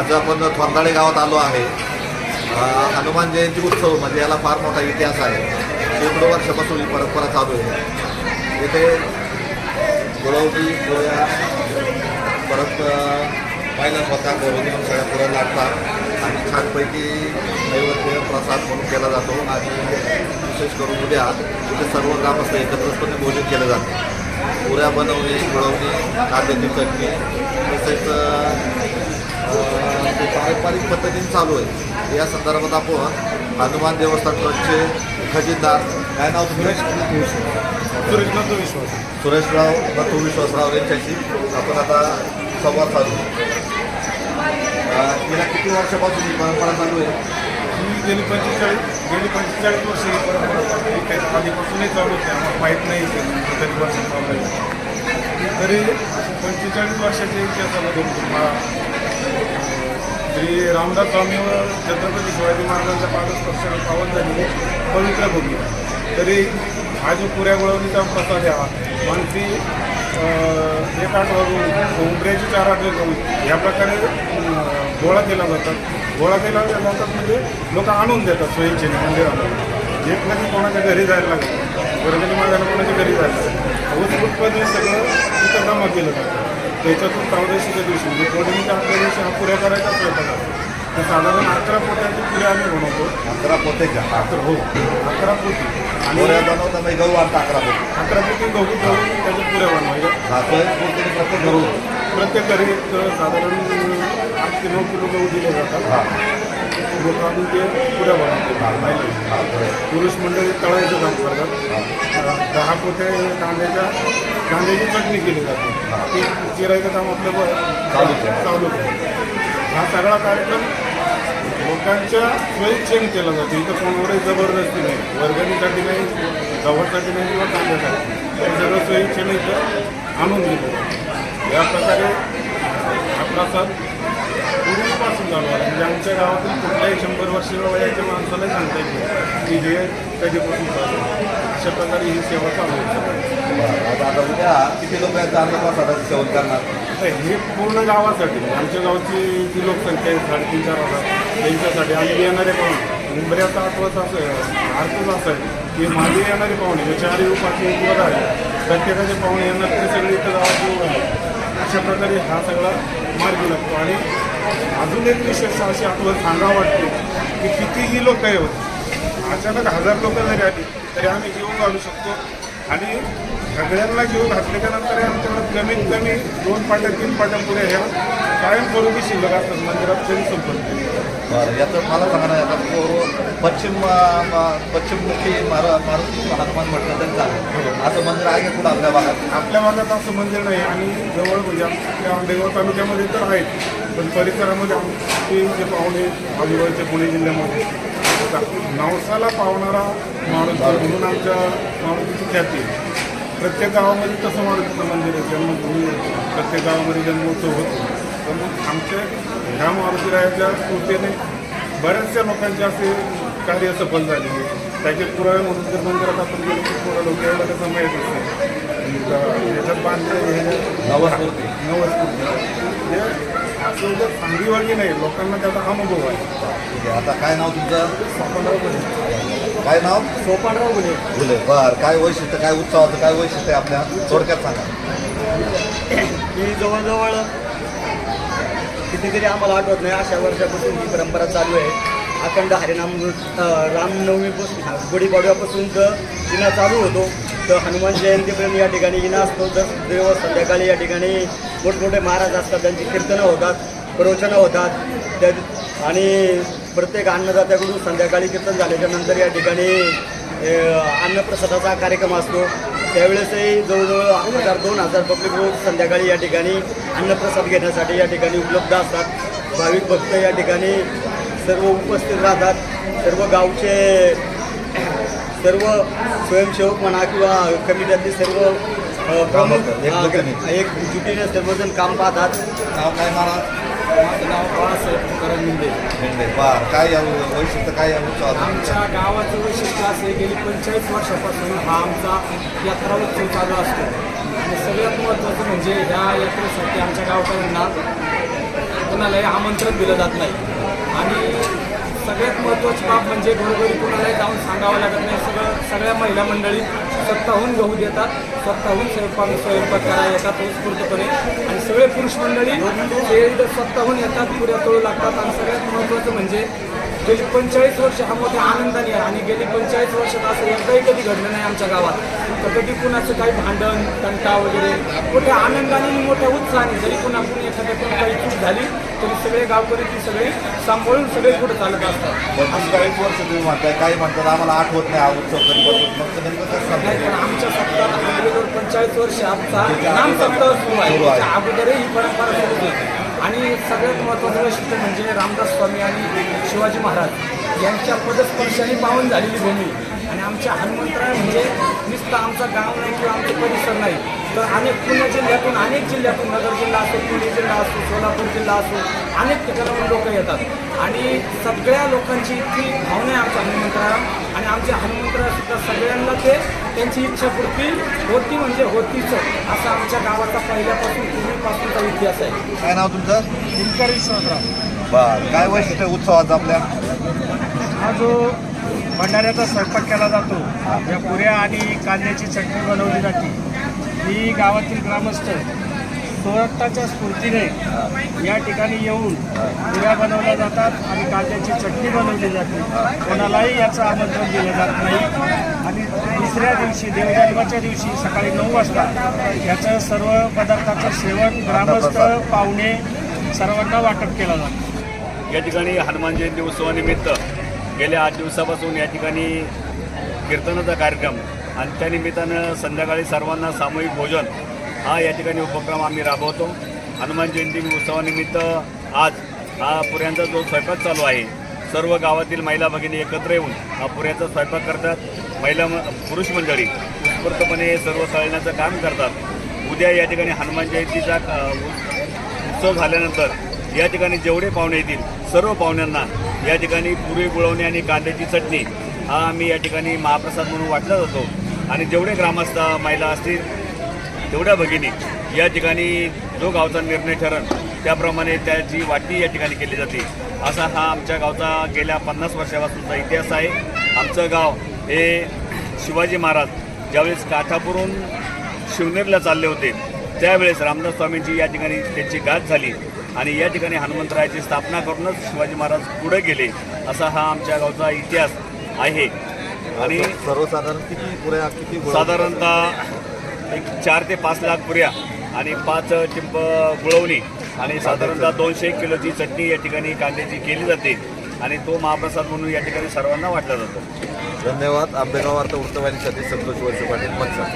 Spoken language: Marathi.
आज आपण थोरदाळे गावात आलो आहे. हनुमान जयंती उत्सव म्हणजे याला फार मोठा इतिहास आहे. शेकडो वर्षापासून ही परंपरा चालू आहे. इथे गुळवणी गोळ्या परत अ, पहिला स्वतः गुळवणी म्हणून सगळ्या पुऱ्या लागतात. आणि छानपैकी नैवेद्य प्रसाद म्हणून केला जातो. आणि विशेष करून उद्या इथे सर्व ग्रामस्थ एकत्रपणे भोजन केलं जातं. पुऱ्या बनवणे गुळवणी कांद्याची चटणी तसेच ते पारंपरिक पद्धतीने चालू आहे. या संदर्भात आपण हनुमान देवस्थान ट्रस्टचे खजिनदार काय नाव तुमचं? सुरेशनाथ विश्वास. सुरेशराव नथू विश्वासराव यांच्याशी आपण आता संवाद साधू. गेल्या किती वर्षापासून ही परंपरा चालू आहे? गेली पंचेचाळीस गेली पंचेचाळीस वर्ष ही परंपरा. काही आधीपासूनही चालू होते. आम्हाला माहीत नाही ते किती वर्ष चालू आहे. तरी पंचेचाळीस वर्षाच्या इतिहासामध्ये मला श्री रामदास स्वामी व छत्रपती शिवाजी महाराजांच्या पादस्पर्शाने पावन झालेली पवित्र भूमी. तरी हा जो पुऱ्या गुळवणीचा प्रसाद घ्यावा मानसी एक आठ वाजून उंबऱ्याची चार आठ वाजून या प्रकारे गोळा केला जातात. गोळा केला जातात म्हणजे लोक आणून देतात स्वयंचेने मंदिरामध्ये एक म्हणजे कोणाच्या घरी जायला लागतं. वर्गणी मागायला कोणाच्या घरी जायला लागतं उत्पादन सगळं तिथं जमा केलं जातं. त्याच्यातून चौदशीच्या दिवशी म्हणजे पौर्णिमेच्या आठव्या दिवशी हा पुऱ्या करायचा प्रयत्न करतो. तर साधारण अकरा पोट्याची पुऱ्या आम्ही बनवतो अकरा पोते घ्या अकरा हो. अकरा पोती. आणि पोऱ्या बनवता म्हणजे गहू आणता अकरा पोते. अकरा पोती गहू गहू त्याच्या पुऱ्या बनवायच्या प्रत्येक घरून? प्रत्येक घरी एक साधारण आठ ते नऊ किलो गहू दिले जातात. लोकांनी ते पुऱ्या बनवतात पुरुष मंडळी तळायचं काम करतात दहा पोते कांद्याच्या कांद्याची चटणी केली जाते ती चिरायचं काम आपलं ब- चालू हा सगळा कार्यक्रम लोकांच्या स्वइच्छेने केला जातो इथं कोणावरही जबरदस्ती नाही वर्गणीसाठी नाही गव्हासाठी नाही किंवा कांद्यासाठी हे. सगळं स्वइच्छेने इथं आणून दिलं या प्रकारे आपला प्रसाद पूर्वीपासून चालू आहे. म्हणजे आमच्या गावातील कुठल्याही शंभर वर्ष वयाच्या माणसाला सांगता येईल की हे कधीपासून चालू आहे. अशा प्रकारे ही सेवा चालू आहे. बरं. आता आता उद्या किती लोक आहेत? सेवन करणार. तर हे पूर्ण गावासाठी आमच्या गावची जी लोकसंख्या आहे साडेतीन चार हजार त्यांच्यासाठी आम्ही येणारे पाहुणे. मुंबऱ्याचा आठवत असं अर्थच असं आहे की माझे येणारे पाहुणे जे चार येऊ किंवा दहा येऊ, प्रत्येकाचे पाहुणे येणार ते सगळे इथं गावात येऊ आले अशा प्रकारे हा सगळा मार्गी लागतो. आणि अजून एक विशेष अशी आठवण सांगावं वाटते की कितीही लोक येऊन अचानक हजार लोक जरी आली तरी आम्ही जीव घालू शकतो. आणि सगळ्यांना जीव घातल्याच्या नंतर आमच्याकडे कमीत कमी दोन पाट्या तीन पाट्या पुढे ह्या कायमस्वरूपी शिल्लक असतात मंदिरात तरी संपत बरं याचं मला सांगा तो पश्चिम पश्चिममुखी मारा मारुती हनुमान म्हटलं तरी चालेल. असं मंदिर आहे का कुठं आपल्या भागात? आपल्या भागात असं मंदिर नाही आणि जवळ म्हणजे आपल्या आंबेगाव तालुक्यामध्ये तर आहेत पण परिसरामध्ये आमचे जे पाहुणे अलिबागच्या पुणे जिल्ह्यामध्ये नवसाला पावणारा माणूस म्हणून आमच्या मारुतीची ख्याती. प्रत्येक गावामध्ये तसं मारुतीचं मंदिर आहे जन्मभूमी. प्रत्येक गावामध्ये जन्मोत्सव होतो. मग आमच्या ह्या मारुतीरायाच्या कृपेने बऱ्याचशा लोकांचे असे कार्य सफल झाले त्याचे पुरावे म्हणून जर मंदिरात आपण गेलो की थोडं लोक एवढं कसं माहीत असतं ह्याच्यात बांधले हे नवस्मृती. नवस्मृती हे असं जर सांगीवागी नाही लोकांना त्याचा अनुभव आहे. आहे आता काय नाव तुमचं? काय नाव? सोपानराव गुन्हे फुले. बरं काय वैशिष्ट्य काय उत्सवाचं काय वैशिष्ट्य आहे आपल्या थोडक्यात सांगा. ही जवळजवळ कितीतरी आम्हाला आठवत नाही अशा वर्षापासून ही परंपरा चालू आहे. अखंड हरिनाम रामनवमीपासून गुढीपाडव्यापासून तर जिना चालू होतो तर हनुमान जयंतीपर्यंत या ठिकाणी जिना असतो तर देव संध्याकाळी या ठिकाणी मोठमोठे महाराज असतात त्यांची कीर्तनं होतात प्रवचनं होतात. त्या आणि प्रत्येक अन्नदात्याकडून संध्याकाळी कीर्तन झाल्याच्यानंतर या ठिकाणी अन्नप्रसादाचा कार्यक्रम असतो. त्यावेळेसही जवळजवळ हजार दोन हजार पब्लिक रोज संध्याकाळी या ठिकाणी अन्नप्रसाद घेण्यासाठी या ठिकाणी उपलब्ध असतात. भाविक भक्त या ठिकाणी सर्व उपस्थित राहतात. सर्व गावचे सर्व स्वयंसेवक म्हणा किंवा कमिट्यातले सर्व प्रमुख एक जुटीने. सर्वजण काम पाहतात. माझं नाव बाळासाहेब तुकाराम मिंदे भेंडे बर काय या वैशिष्ट्य काय या आमच्या गावाचं वैशिष्ट्य असे आहे, गेली पंचेचाळीस वर्षापासून हा आमचा यात्रा उत्सव चालू असतो. आणि सगळ्यात महत्त्वाचं म्हणजे ह्या यात्रेसाठी आमच्या गावकऱ्यांना कुणालाही आमंत्रण दिलं जात नाही. आणि सगळ्यात महत्त्वाची बाब म्हणजे घरोघरी कुणालाही जाऊन सांगावं लागत नाही. सगळं सगळ्या महिला मंडळी स्वतःहून गहू देतात. स्वतःहून स्वयंपाक स्वयंपाक करायला येतात उत्स्फूर्तपणे. आणि सगळे पुरुष मंडळी ते स्वतःहून येतात पुऱ्या तळू लागतात. आणि सगळ्यात महत्त्वाचं म्हणजे गेली पंचेचाळीस वर्ष हा मोठ्या आनंदाने आहे आणि गेली पंचेचाळीस वर्षात असं एकदाही कधी घडलं नाही आमच्या गावात. तर कधी कुणाचं काही भांडण तंटा वगैरे मोठ्या आनंदाने आणि मोठ्या उत्साहाने जरी कुणा कुणी एखाद्याकडून काही चूक झाली तरी सगळे गावकरी ती सगळे सांभाळून सगळे पुढे चालत असतात. पंचेचाळीस वर्ष तुम्ही म्हणताय काही म्हणतात आम्हाला आठवत नाही हा उत्सव कधी होतो मग ते नेमकं कसं नाही पण? आमच्या सप्ताहात पंचेचाळीस वर्ष आमचा नाम सप्ताह सुरू आहे. अगोदरही ही परंपरा सुरू होती. आणि सगळ्यात महत्त्वाचं वैशिष्ट्य म्हणजे रामदास स्वामी आणि शिवाजी महाराज यांच्या पदस्पर्शाने पावन झालेली भूमी. आणि आमच्या हनुमंतराय म्हणजे नुसतं आमचा गाव नाही किंवा आमचा परिसर नाही तर अनेक पुणे जिल्ह्यातून अनेक जिल्ह्यातून नगर जिल्हा असो पुणे जिल्हा असो सोलापूर जिल्हा असो अनेक ठिकाणाहून लोक येतात. आणि सगळ्या लोकांची इतकी भावना आहे आमच्या हनुमंतराया. आणि आमच्या हनुमंतरायसुद्धा सगळ्यांना ते त्यांची इच्छापूर्ती होती म्हणजे होतीच असं आमच्या गावाचा पहिल्यापासून इतिहास आहे. काय नाव तुमचं? दिनकर विश्वासराव बर काय वैशिष्ट्य उत्सवाचं आपल्या? हा जो भंडाऱ्याचा स्वयंपाक केला जातो या पुऱ्या आणि कांद्याची चटणी बनवली जाते. ही गावातील ग्रामस्थ स्वतःच्या स्फूर्तीने या ठिकाणी येऊन पुऱ्या बनवल्या जातात आणि कांद्याची चटणी बनवली जाते. कोणालाही याचं आमंत्रण दिलं जात नाही. आणि दुसऱ्या दिवशी देवजन्माच्या दिवशी सकाळी नऊ वाजता याचं सर्व पदार्थाचं सेवन ग्रामस्थ पाहुणे सर्वांना वाटप केलं जातं. या ठिकाणी हनुमान जयंती उत्सवानिमित्त गेल्या आठ दिवसापासून या ठिकाणी कीर्तनाचा कार्यक्रम आणि त्या निमित्तानं संध्याकाळी सर्वांना सामूहिक भोजन हा या ठिकाणी उपक्रम आम्ही राबवतो. हनुमान जयंती उत्सवानिमित्त आज हा पुऱ्यांचा जो स्वयंपाक चालू आहे सर्व गावातील महिला भगिनी एकत्र येऊन हा पुऱ्याचा स्वयंपाक करतात. महिला म पुरुष मंडळी उत्स्फूर्तपणे सर्व सळण्याचं काम करतात. उद्या या ठिकाणी हनुमान जयंतीचा उत्- उत्सव झाल्यानंतर या ठिकाणी जेवढे पाहुणे येतील सर्व पाहुण्यांना या ठिकाणी पुरी गुळवणी आणि कांद्याची चटणी हा आम्ही या ठिकाणी महाप्रसाद म्हणून वाटला जातो. आणि जेवढे ग्रामस्थ महिला असतील तेवढ्या भगिनी या ठिकाणी जो गावचा निर्णय ठरण त्याप्रमाणे त्याची वाटणी या ठिकाणी केली जाते असा हा आमच्या गावचा गेल्या पन्नास वर्षापासूनचा इतिहास आहे. आमचं गाव हे शिवाजी महाराज ज्यावेळेस काठापूरून शिवनेरला चालले होते त्यावेळेस रामदास स्वामींची या ठिकाणी त्यांची गाठ झाली आणि या ठिकाणी हनुमंतरायाची स्थापना करूनच शिवाजी महाराज पुढे गेले असा हा आमच्या गावचा इतिहास आहे. आणि सर्वसाधारण किती पुऱ्या किती साधारणतः एक चार ते पाच लाख पुऱ्या आणि पाच चिंप गुळवणी. आणि साधारणतः दोनशे एक किलोची चटणी या ठिकाणी कांद्याची केली जाते. आणि तो महाप्रसाद म्हणून या ठिकाणी सर्वांना वाटला जातो. धन्यवाद. आंबेगाव वार्ता वृत्तवाहिनीसाठी संतोष वर्ष पाटील मनसा.